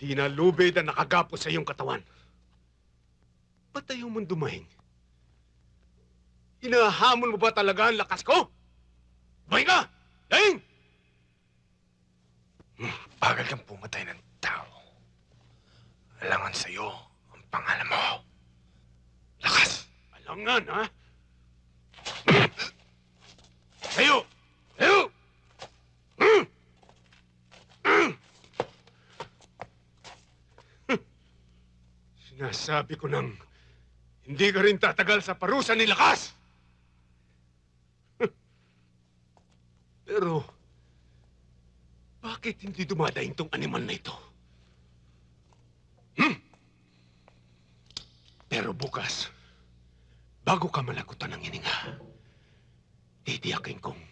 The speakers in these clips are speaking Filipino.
Hindi na lubid ang nakagapo sa iyong katawan. Ba't ayaw mong dumahing? Hinahamon mo ba talaga ang lakas ko? Dumahing ka! Dahing! Bagal kang pumatay ng tao. Alangan sa'yo ang pangalan mo. Lakas! Alangan, ha? Tayo! Tayo! Sinasabi ko nang hindi ka rin tatagal sa parusa ni Lakas! Pero, bakit hindi dumadaing tong animal na ito? Hmm? Pero bukas, bago ka malagutan ng hininga, titiyakin kong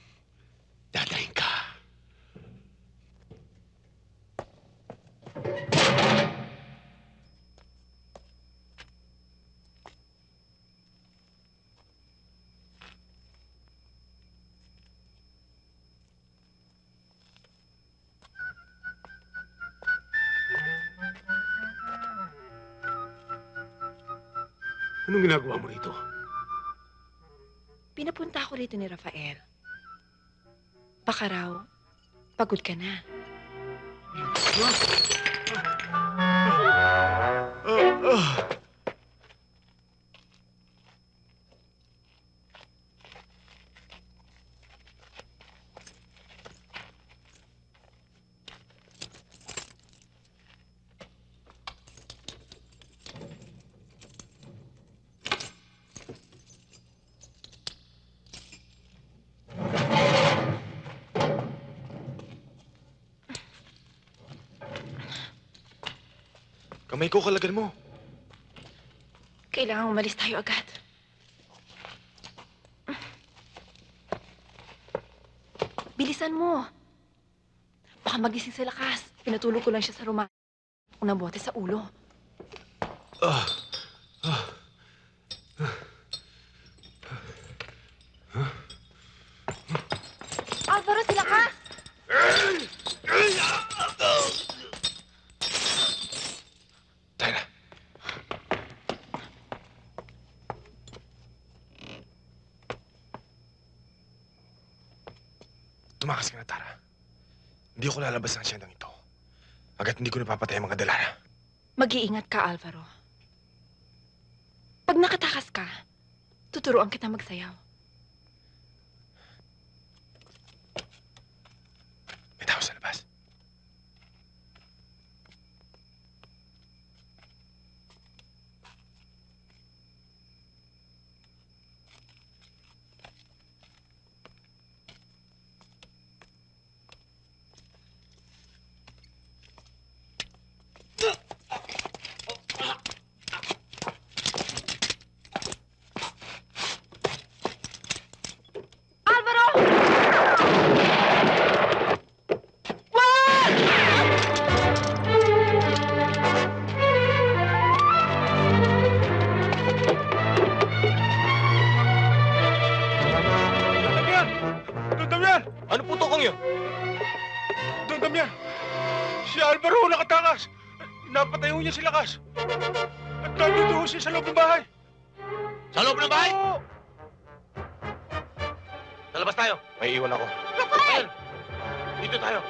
Anong ginagawa mo rito? Pinapunta ako rito ni Rafael. Baka raw, pagod ka na. Ah, Kamay ko kalagan mo. Kailangan umalis tayo agad. Bilisan mo. Baka magising sa lakas. Pinatulog ko lang siya sa ruma. Unang bote sa ulo. Ah. Alvaro, si lakas! Tayo na. Tumakas ka na, Tara. Hindi ako lalabas ng siyendang ito. Agad hindi ko napapatay ang mga dalana. Mag-iingat ka, Alvaro. Pag nakatakas ka, tuturuan kita magsayaw. Alvaro nakatakas! Napatay ho niya si Lakas! At nandito ho siya sa loob ng bahay! Sa loob ng bahay? Oo! Sa labas tayo. May iwan ako. Rafael! Dito tayo.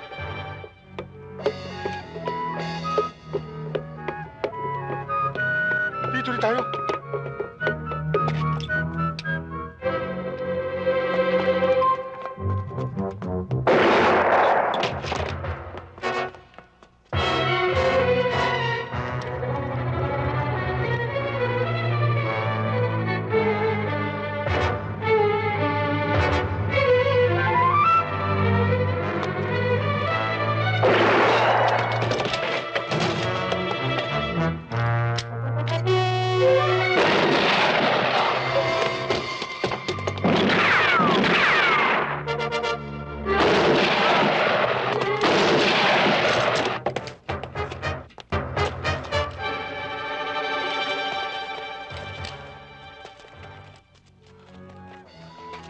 Dito rin tayo!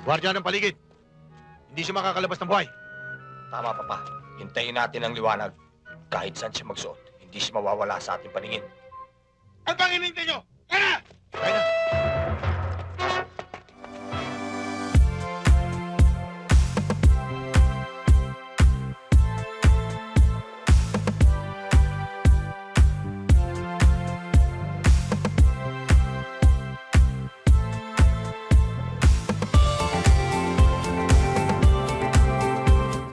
Gwardiya ng paligid. Hindi siya makakalabas ng buhay. Tama, Papa. Hintayin natin ang liwanag. Kahit saan siya magsuot, hindi siya mawawala sa ating paningin. Ano bang hinintay nyo? Tara! Kaya na.